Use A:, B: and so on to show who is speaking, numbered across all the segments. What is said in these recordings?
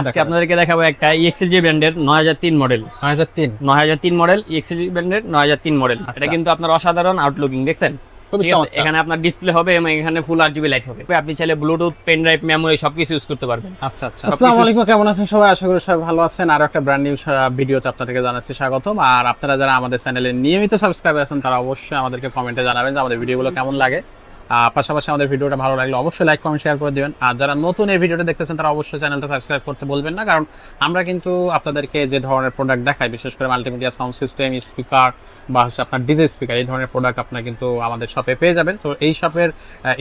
A: আজকে আপনাদেরকে দেখাবো একটা E ইএক্সএলজি ব্র্যান্ডের নয় হাজার তিন মডেল
B: নয় হাজার তিন?
A: নয় হাজার তিন মডেল ইএক্সএলজি ব্র্যান্ডের নয় হাজার তিন মডেল এটা কিন্তু আপনার অসাধারণ আউটলুকিং দেখছেন। এখানে আপনার ডিসপ্লে হবে এবং এখানে ফুল আরজিবি লাইট হবে। আপনি চাইলে ব্লুটুথ পেন ড্রাইভ মেমোরি সবকিছু ইউজ করতে পারবেন।
B: আচ্ছা আচ্ছা। আসসালামু আলাইকুম কেমন আছেন সবাই? আশা করি সবাই ভালো আছেন। আর একটা ব্র্যান্ড নিউ ভিডিওতে আপনাদেরকে জানাচ্ছি স্বাগতম। আর আপনারা যারা আমাদের চ্যানেলে নিয়মিত সাবস্ক্রাইব আছেন তারা অবশ্যই আমাদেরকে কমেন্টে জানাবেন যে আমাদের ভিডিওগুলো কেমন লাগে। পাশাপাশি আমাদের ভিডিওটা ভালো লাগলে অবশ্যই লাইক কমেন্ট শেয়ার করে দিবেন। আর যারা নতুন এই ভিডিওটা দেখতেছেন তারা অবশ্যই চ্যানেলটা সাবস্ক্রাইব করতে বলবেন না কারণ আমরা কিন্তু আপনাদেরকে যে ধরনের প্রোডাক্ট দেখাই বিশেষ করে মাল্টিমিডিয়া সাউন্ড সিস্টেম স্পিকার বা হচ্ছে আপনার ডিজে স্পিকার এই ধরনের প্রোডাক্ট আপনার কিন্তু আমাদের শপে পেয়ে যাবেন। তো এই শপের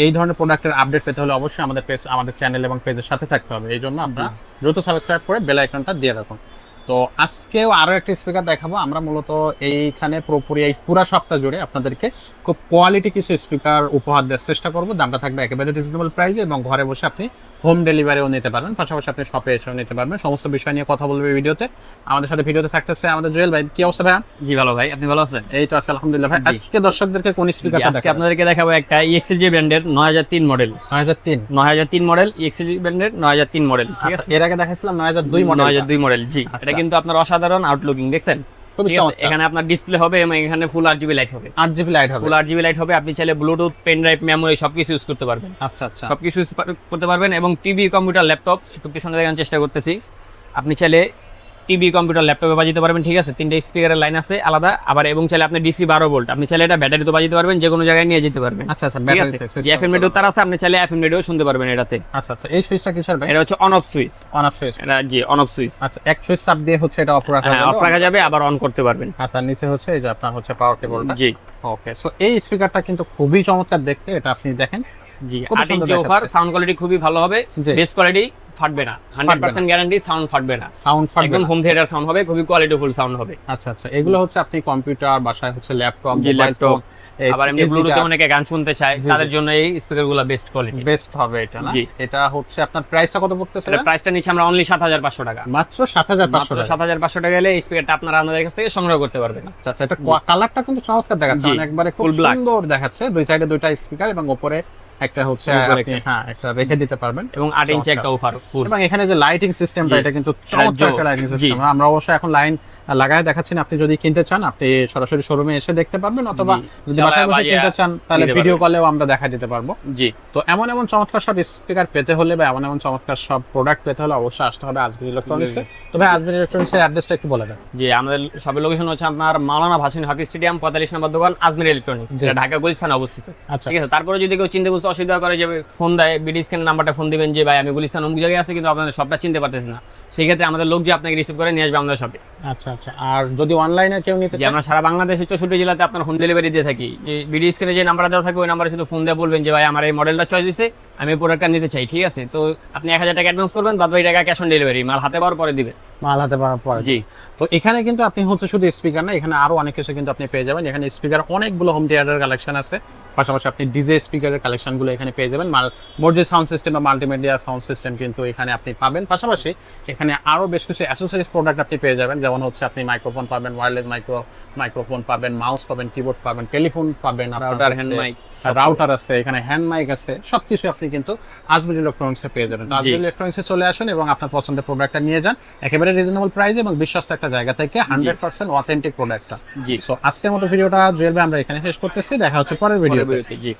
B: এই ধরনের প্রোডাক্টের আপডেট পেতে হলে অবশ্যই আমাদের পেজ আমাদের চ্যানেল এবং পেজের সাথে থাকতে হবে। এই জন্য আমরা দ্রুত সাবস্ক্রাইব করে বেল আইকনটা দিয়ে রাখুন। তো আজকেও আরও একটা স্পিকার দেখাবো। আমরা মূলত এইখানে পুরোপুরি এই পুরা সপ্তাহ জুড়ে আপনাদেরকে খুব কোয়ালিটি কিছু স্পিকার উপহার দেওয়ার চেষ্টা করব। দামটা থাকবে একেবারে রিজনেবল প্রাইসে এবং ঘরে বসে আপনি হোম ডেলিভারিও নিতে পারবেন পাশাপাশি আপনি শপে এসেও নিতে পারবেন। সমস্ত বিষয় নিয়ে কথা বলবে ভিডিওতে। আমাদের সাথে ভিডিওতে থাকতেছে আমাদের জুয়েল ভাই। কি অবস্থা ভাই
A: জি ভালো ভাই। আপনি ভালো আছেন?
B: এই তো আছে আলহামদুলিল্লাহ ভাই। আজকে দর্শকদেরকে কোন স্পিকার
A: আজকে আপনাদেরকে দেখাবো একটা E ইএক্সএলজি ব্র্যান্ডের নয় হাজার তিন মডেল
B: নয় হাজার তিন?
A: নয় হাজার তিন মডেল ইএক্সএলজি ব্র্যান্ডের নয় হাজার তিন মডেল ঠিক আছে?
B: এর আগে দেখাচ্ছিলাম নয় হাজার দুই
A: নয়
B: মডেল
A: হাজার দুই মডেল জি।
B: আচ্ছা।
A: এটা কিন্তু আপনার অসাধারণ আউটলুকিং দেখছেন? এখানে আপনার ডিসপ্লে হবে এবং এখানে ফুল আরজিবি লাইট হবে।
B: আরজিবি লাইট হবে।
A: ফুল আরজিবি লাইট হবে আপনি চাইলে ব্লুটুথ পেন ড্রাইভ মেমোরি সবকিছু ইউজ করতে পারবেন।
B: আচ্ছা আচ্ছা।
A: সবকিছু ইউজ করতে পারবেন এবং টিভি কম্পিউটার ল্যাপটপ একটু পিছনে চেষ্টা করতেছি। আপনি চাইলে টিভি কম্পিউটার ল্যাপটপে বাজিতে পারবেন ঠিক আছে? তিনটে স্পিকারের লাইন আছে আলাদা। আবার এবং চাইলে আপনি ডিসি বারো ভোল্ট আপনি চাইলে এটা ব্যাটারিতে বাজিতে পারবেন যে কোনো জায়গায় নিয়ে যেতে পারবেন।
B: আচ্ছা আচ্ছা
A: ঠিক আছে? যে এফএম রেডিও তার আছে আপনি চাইলে এফএম রেডিও শুনতে পারবেন এটাতে।
B: আচ্ছা আচ্ছা এই সুইচটা কিসের ভাই?
A: এটা হচ্ছে on off switch
B: on off switch
A: এটা জি অন অফ সুইচ
B: আচ্ছা এক সুইচ চাপ দিয়ে হচ্ছে এটা অফ রাখা
A: হ্যাঁ
B: যাবে
A: অফ রাখা যাবে আবার অন করতে পারবেন।
B: আচ্ছা নিচে হচ্ছে এই যে আপনার হচ্ছে পাওয়ার কেবলটা
A: জি।
B: ওকে সো এই স্পিকারটা কিন্তু খুবই চমৎকার দেখতে এটা আপনি দেখেন।
A: জি
B: কত
A: আট ইঞ্চি অফার সাউন্ড কোয়ালিটি খুবই ভালো হবে। বেস কোয়ালিটি ফাটবে না। হান্ড্রেড পার্সেন্ট গ্যারান্টি সাউন্ড ফাটবে না।
B: সাউন্ড ফাটবে
A: একদম হোম থিয়েটার সাউন্ড হবে খুবই কোয়ালিটিফুল সাউন্ড হবে।
B: আচ্ছা আচ্ছা। এগুলো হচ্ছে আপনি কম্পিউটার বাসায় হচ্ছে ল্যাপটপ
A: laptop, আবার এমনি ব্লুটুথে অনেকে গান শুনতে চায়। তাদের জন্য এই স্পিকারগুলো বেস্ট কোয়ালিটি
B: বেস্ট হবে এটা না। এটা হচ্ছে আপনার প্রাইসটা কত পড়তেছে
A: এটা প্রাইসটা নিচ্ছে আমরা অনলি সাত হাজার পাঁচশো টাকা।
B: মাত্র সাত হাজার পাঁচশো
A: মাত্র সাত হাজার পাঁচশো টাকা গেলে এই স্পিকারটা আপনারা আপনাদের কাছ থেকে সংগ্রহ করতে পারবেন।
B: আচ্ছা আচ্ছা। এটা কালারটা কিন্তু চমৎকার দেখাচ্ছে। মানে একবারে খুব সুন্দর দেখাচ্ছে। দুই সাইডে দুইটা স্পিকার এবং উপরে একটা হচ্ছে হ্যাঁ একটা রেখে দিতে পারবেন।
A: এবং আট ইঞ্চি একটা অফার
B: এবং এখানে যে লাইটিং সিস্টেমটা এটা কিন্তু চমৎকার একটা লাইটিং সিস্টেম আমরা অবশ্যই এখন লাইন লাগায় আপনি যদি কিনতে চান আপনি সরাসরি শোরুমে এসে দেখতে পারবেন অথবা যদি বাসায় বসে কিনতে চান তাহলে ভিডিও কলেও আমরা দেখা দিতে পারব।
A: জি।
B: তো এমন এমন চমৎকার সব স্পিকার পেতে হলে বা এমন এমন চমৎকার সব প্রোডাক্ট পেতে হলে অবশ্যই আসতে হবে আজমির ইলেকট্রনিক্সে তবে আজমির ইলেকট্রনিক্স এর অ্যাড্রেসটা একটু বলে দেন।
A: জি আমাদের সবের লোকেশন হচ্ছে আপনার মাওলানা ভাসিন হকি স্টেডিয়াম পঁয়তাল্লিশ নম্বর দোকান আজমির ইলেকট্রনিক্স যেটা ঢাকা গুলিস্তানে অবস্থিত।
B: আচ্ছা।
A: ঠিক আছে? তারপরে যদি কেউ চিনতে বুঝতে অসুবিধা করে যে ফোন দেয়, বিডি স্ক্যান নাম্বারটা ফোন দিবেন যে, ভাই, আমি গুলিস্তান অমুক জায়গায় আছে, কিন্তু আপনাদের সবটা চিনতে পারতেছি না। সেই ক্ষেত্রে আমাদের লোক যে আপনাকে রিসিভ করে নিয়ে আসবে আমাদের শপে
B: আচ্ছা আচ্ছা। আর যদি অনলাইনে কেউ নিতে
A: যে
B: চান
A: আমরা সারা বাংলাদেশের চৌষট্টি জেলাতে আপনার হোম ডেলিভারি দিয়ে থাকি। যে বিডি স্ক্যানে যে নাম্বারটা দেওয়া থাকবে ওই নাম্বারে শুধু ফোন দিয়ে বলবেন যে ভাই আমার এই মডেলটা চয়েস দিছে আমি প্রোডাক্টটা নিতে চাই। ঠিক আছে? তো আপনি এক হাজার টাকা অ্যাডভান্স করবেন বাদ বাকি টাকা ক্যাশ অন ডেলিভারি মাল হাতে পাওয়ার পরে দিবেন
B: মাল হাতে পাওয়ার পরে।
A: জি।
B: তো এখানে কিন্তু আপনি হচ্ছে শুধু স্পিকার না এখানে আরও অনেক কিছু কিন্তু আপনি পেয়ে যাবেন। এখানে স্পিকার অনেকগুলো হোম থিয়েটার কালেকশন আছে। পাশাপাশি আপনি ডিজে স্পিকারের কালেকশনগুলো এখানে পেয়ে যাবেন। মর্জি সাউন্ড সিস্টেম বা মাল্টিমিডিয়া সাউন্ড সিস্টেম কিন্তু এখানে আপনি পাবেন। পাশাপাশি এখানে আরও বেশ কিছু অ্যাসেসরিজ প্রোডাক্ট আপনি পেয়ে যাবেন। যেমন হচ্ছে আপনি মাইক্রোফোন পাবেন ওয়্যারলেস মাইক্রো মাইক্রোফোন পাবেন মাউস পাবেন কিবোর্ড পাবেন টেলিফোন পাবেন
A: Router, hand mic,
B: রাউটার আছে এখানে হ্যান্ড মাইক আছে সবকিছু আপনি কিন্তু আজমির ইলেকট্রনিক্সে পেয়ে যাবেন। আজমির ইলেকট্রনিক্সে চলে আসুন এবং আপনার পছন্দের প্রোডাক্টটা নিয়ে যান। একেবারে রিজনেবল প্রাইস এবং বিশ্বস্ত একটা জায়গা থেকে হান্ড্রেড পার্সেন্ট অথেন্টিক প্রোডাক্টটা
A: জি।
B: সো আজকের মতো ভিডিওটা জুয়েল ভাই আমরা এখানে শেষ করতেছি। দেখা হচ্ছে পরের ভিডিওতে
A: জি।